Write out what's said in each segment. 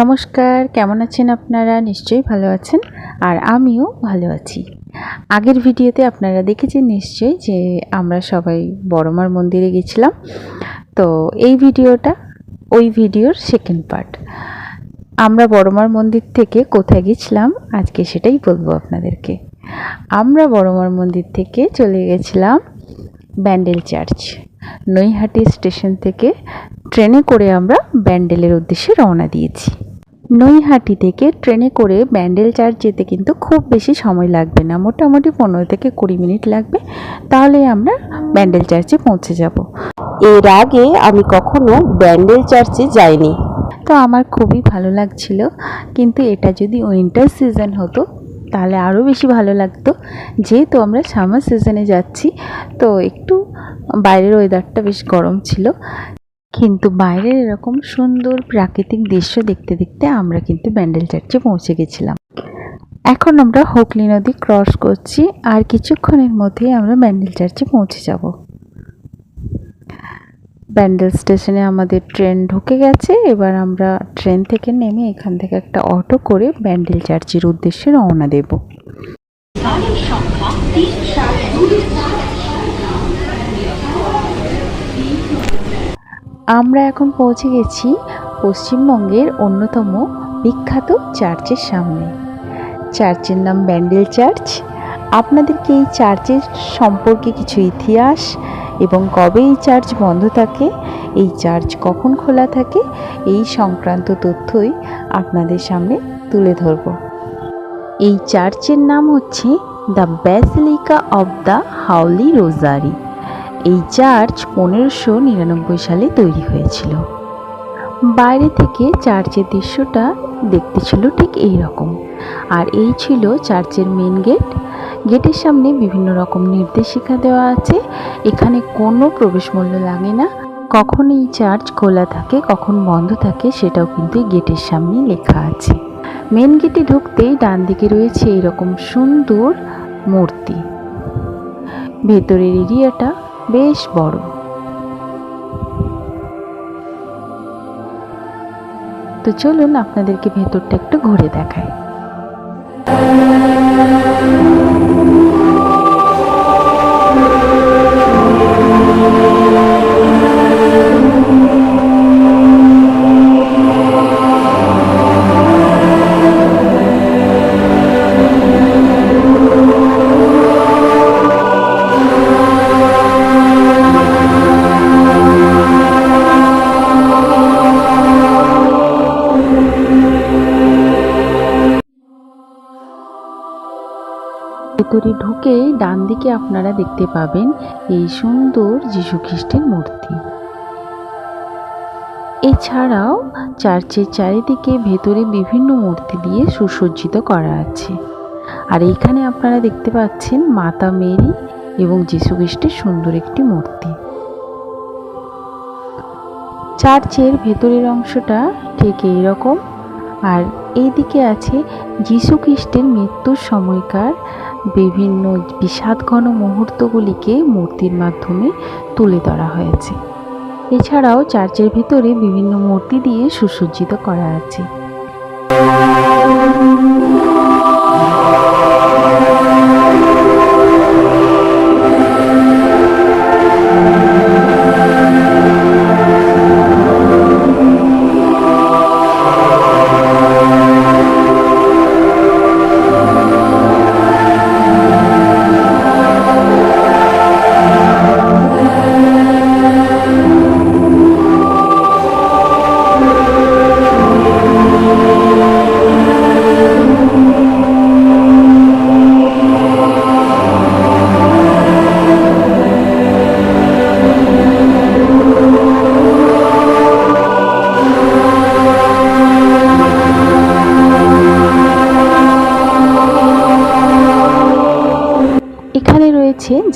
নমস্কার, কেমন আছেন আপনারা? নিশ্চয়ই ভালো আছেন, আর আমিও ভালো আছি। আগের ভিডিওতে আপনারা দেখেছেন নিশ্চয়ই যে আমরা সবাই বড়মার মন্দিরে গেছিলাম। তো এই ভিডিওটা, ওই ভিডিওর সেকেন্ড পার্ট আমরা বড়মার মন্দির থেকে কোথায় গেছিলাম? আজকে সেটাই বলব আপনাদেরকে। আমরা বড়মার মন্দির থেকে চলে গেছিলাম ব্যান্ডেল চার্চ। নৈহাটি স্টেশন থেকে ট্রেনে করে আমরা ব্যান্ডেলের উদ্দেশ্যে রওনা দিয়েছি। নৈহাটি থেকে ট্রেনে করে ব্যান্ডেল চার্চ যেতে কিন্তু খুব বেশি সময় লাগবে না। মোটামুটি পনেরো থেকে কুড়ি মিনিট লাগবে। তাহলে আমরা ব্যান্ডেল চার্চে পৌঁছে যাব। এর আগে আমি কখনো ব্যান্ডেল চার্চে যাইনি। তো আমার খুবই ভালো লাগছিল। কিন্তু এটা যদি উইন্টার সিজন হতো, তাহলে আরও বেশি ভালো লাগতো। যেহেতু আমরা সামার সিজনে যাচ্ছি, তো একটু বাইরের ওয়েদারটা বেশ গরম ছিল। কিন্তু বাইরের এরকম সুন্দর প্রাকৃতিক দৃশ্য দেখতে দেখতে আমরা কিন্তু ব্যান্ডেল চার্চে পৌঁছে গেছিলাম। এখন আমরা হুগলি নদী ক্রস করছি আর কিছুক্ষণের মধ্যেই আমরা ব্যান্ডেল চার্চে পৌঁছে যাব। ব্যান্ডেল স্টেশনে আমাদের ট্রেন ঢুকে গেছে। এবার আমরা ট্রেন থেকে নেমে এখান থেকে একটা অটো করে ব্যান্ডেল চার্চের উদ্দেশ্যে রওনা দেব। আমরা এখন পৌঁছে গেছি পশ্চিমবঙ্গের অন্যতম বিখ্যাত চার্চের সামনে। চার্চের নাম ব্যান্ডেল চার্চ। আপনাদেরকে এই চার্চের সম্পর্কে কিছু ইতিহাস এবং কবে এই চার্চ বন্ধ থাকে, এই চার্চ কখন খোলা থাকে, এই সংক্রান্ত তথ্যই আপনাদের সামনে তুলে ধরব। এই চার্চের নাম হচ্ছে দ্য ব্যাসিলিকা অব দ্য হাউলি রোজারি। এই চার্চ পনেরোশো নিরানব্বই সালে তৈরি হয়েছিল। বাইরে থেকে চার্চের দৃশ্যটা দেখতে ছিল ঠিক এই রকম আর এই ছিল চার্চের মেন গেট। গেটের সামনে বিভিন্ন রকম নির্দেশিকা দেওয়া আছে। এখানে কোনো প্রবেশ মূল্য লাগে না। কখন এই চার্চ খোলা থাকে, কখন বন্ধ থাকে, সেটাও কিন্তু গেটের সামনে লেখা আছে। মেন গেটে ঢুকতেই ডান দিকে রয়েছে এরকম সুন্দর মূর্তি। ভেতরের এরিয়াটা বেশ বড়। তো চলুন আপনাদেরকে ভেতরটা একটু ঘুরে দেখায় ভেতরে ঢুকেই ডান দিকে আপনারা দেখতে পাবেন এই সুন্দর খ্রিস্টের মূর্তি। এছাড়াও চার্চের চারিদিকে ভেতরে বিভিন্ন মূর্তি দিয়ে সুসজ্জিত করা আছে। আর এইখানে আপনারা দেখতে পাচ্ছেন মাতা মেরি এবং খ্রিস্টের সুন্দর একটি মূর্তি। চার্চের ভেতরের অংশটা ঠিক এইরকম। আর এইদিকে আছে যীশু খ্রিস্টের মৃত্যুর সময়কার বিভিন্ন বিষাদঘন মুহূর্তগুলিকে মূর্তির মাধ্যমে তুলে ধরা হয়েছে। এছাড়াও চার্চের ভিতরে বিভিন্ন মূর্তি দিয়ে সুসজ্জিত করা আছে। এখানে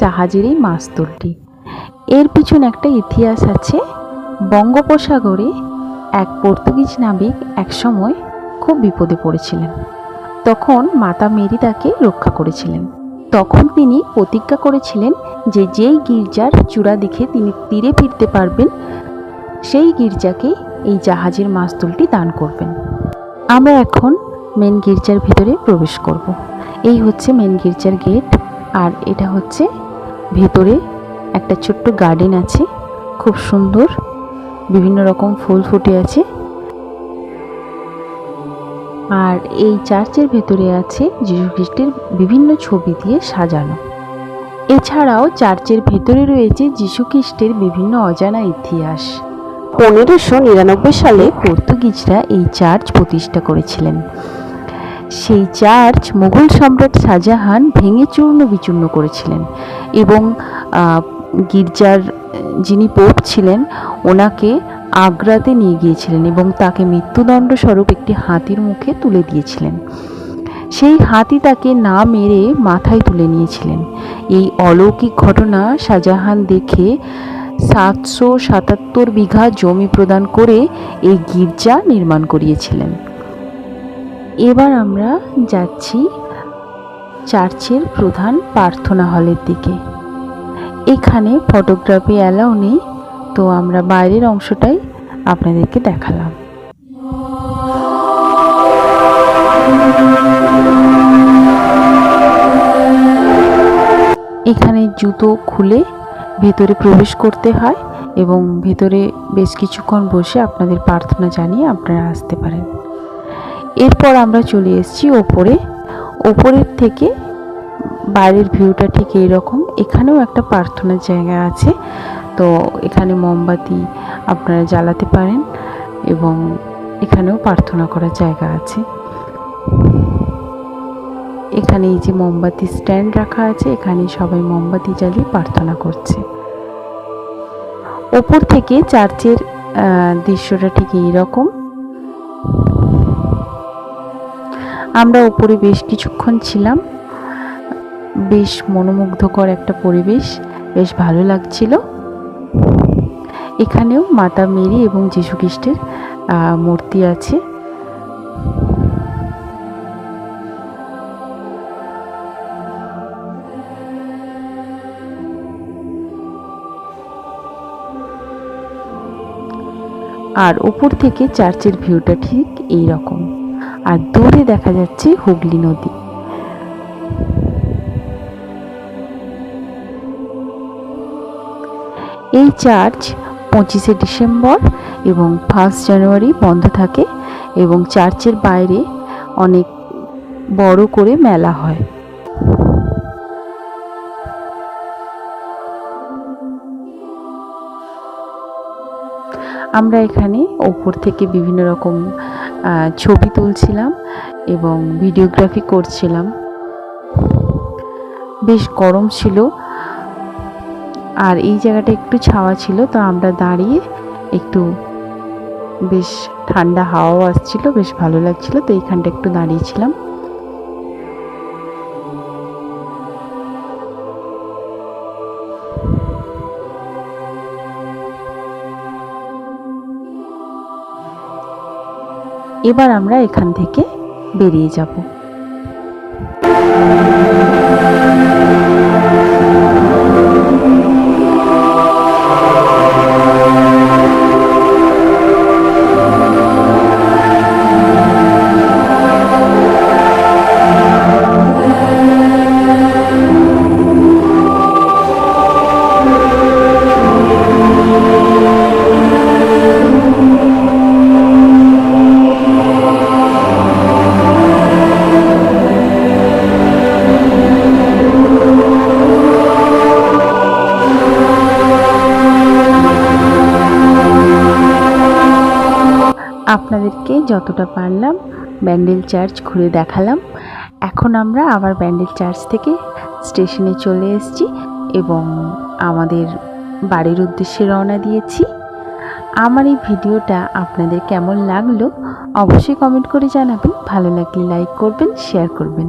জাহাজের এই মাস্তুলটি এর পিছনে একটা ইতিহাস আছে। বঙ্গোপসাগরে এক পর্তুগিজ নাবিক একসময় খুব বিপদে পড়েছিলেন। তখন মাতা মেরি তাকে রক্ষা করেছিলেন। তখন তিনি প্রতিজ্ঞা করেছিলেন যে যেই গির্জার চূড়া দেখে তিনি তীরে ফিরতে পারবেন, সেই গির্জাকে এই জাহাজের মাস্তুলটি দান করবেন। আমরা এখন মেন গির্জার ভিতরে প্রবেশ করব। এই হচ্ছে মেন গির্জার গেট, আর এটা হচ্ছে ভেতরে একটা ছোট্ট গার্ডেন আছে, খুব সুন্দর, বিভিন্ন রকম ফুল ফুটে আছে। আর এই চার্চের ভেতরে আছে যীশু খ্রিস্টের বিভিন্ন ছবি দিয়ে সাজানো। এছাড়াও চার্চের ভেতরে রয়েছে যীশু খ্রিস্টের বিভিন্ন অজানা ইতিহাস। পনেরোশো নিরানব্বই সালে পর্তুগিজরা এই চার্চ প্রতিষ্ঠা করেছিলেন। সেই চার্চ মুঘল সম্রাট শাহজাহান ভেঙে চূর্ণ বিচূর্ণ করেছিলেন এবং গির্জার, যিনি পোপ ছিলেন, ওনাকে আগ্রাতে নিয়ে গিয়েছিলেন এবং তাকে মৃত্যুদণ্ড স্বরূপ একটি হাতির মুখে তুলে দিয়েছিলেন। সেই হাতি তাকে না মেরে মাথায় তুলে নিয়েছিলেন। এই অলৌকিক ঘটনা শাহজাহান দেখে সাতশো সাতাত্তর বিঘা জমি প্রদান করে এই গির্জা নির্মাণ করিয়েছিলেন। এবার আমরা যাচ্ছি চার্চের প্রধান প্রার্থনা হলের দিকে। এখানে ফটোগ্রাফি অ্যালাউ নেই, তো আমরা বাইরের অংশটাই আপনাদেরকে দেখালাম। এখানে জুতো খুলে ভেতরে প্রবেশ করতে হয় এবং ভেতরে বেশ কিছুক্ষণ বসে আপনাদের প্রার্থনা জানিয়ে আপনারা আসতে পারেন। এরপর আমরা চলে এসেছি ওপরে। ওপরের থেকে বাইরের ভিউটা ঠিক এইরকম। এখানেও একটা প্রার্থনার জায়গা আছে। তো এখানে মোমবাতি আপনারা জ্বালাতে পারেন এবং এখানেও প্রার্থনা করার জায়গা আছে। এখানে এই যে মোমবাতি স্ট্যান্ড রাখা আছে, এখানে সবাই মোমবাতি জ্বালিয়ে প্রার্থনা করছে। ওপর থেকে চার্চের দৃশ্যটা ঠিক এইরকম। আমরা উপরে বেশ কিছুক্ষণ ছিলাম। বেশ মনোমুগ্ধকর একটা পরিবেশ, বেশ ভালো লাগছিল। এখানেও মাতা মেরি এবং খ্রিস্টের মূর্তি আছে। আর উপর থেকে চার্চের ভিউটা ঠিক এই রকম আর দূরে দেখা যাচ্ছে হুগলি নদী। এই চার্চ পঁচিশে ডিসেম্বর এবং ফার্স্ট জানুয়ারি বন্ধ থাকে এবং চার্চের বাইরে অনেক বড় করে মেলা হয়। আমরা এখানে ওপর থেকে বিভিন্ন রকম ছবি তুলছিলাম এবং ভিডিওগ্রাফি করছিলাম। বেশ গরম ছিল আর এই জায়গাটা একটু ছাওয়া ছিল, তো আমরা দাঁড়িয়ে একটু বেশ ঠান্ডা হাওয়াও আসছিল, বেশ ভালো লাগছিল, তো এইখানটা একটু দাঁড়িয়েছিলাম। এবার আমরা এখান থেকে বেরিয়ে যাব। আপনাদেরকে যতটা পারলাম ব্যান্ডেল চার্চ ঘুরে দেখালাম। এখন আমরা আবার ব্যান্ডেল চার্চ থেকে স্টেশনে চলে এসেছি এবং আমাদের বাড়ির উদ্দেশ্যে রওনা দিয়েছি। আমার এই ভিডিওটা আপনাদের কেমন লাগল অবশ্যই কমেন্ট করে জানাবেন। ভালো লাগলে লাইক করবেন, শেয়ার করবেন।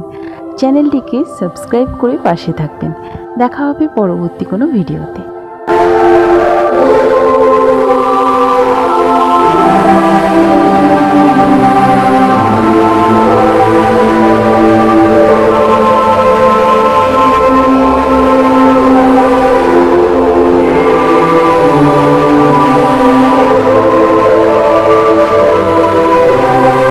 চ্যানেলটিকে সাবস্ক্রাইব করে পাশে থাকবেন। দেখা হবে পরবর্তী কোনো ভিডিওতে।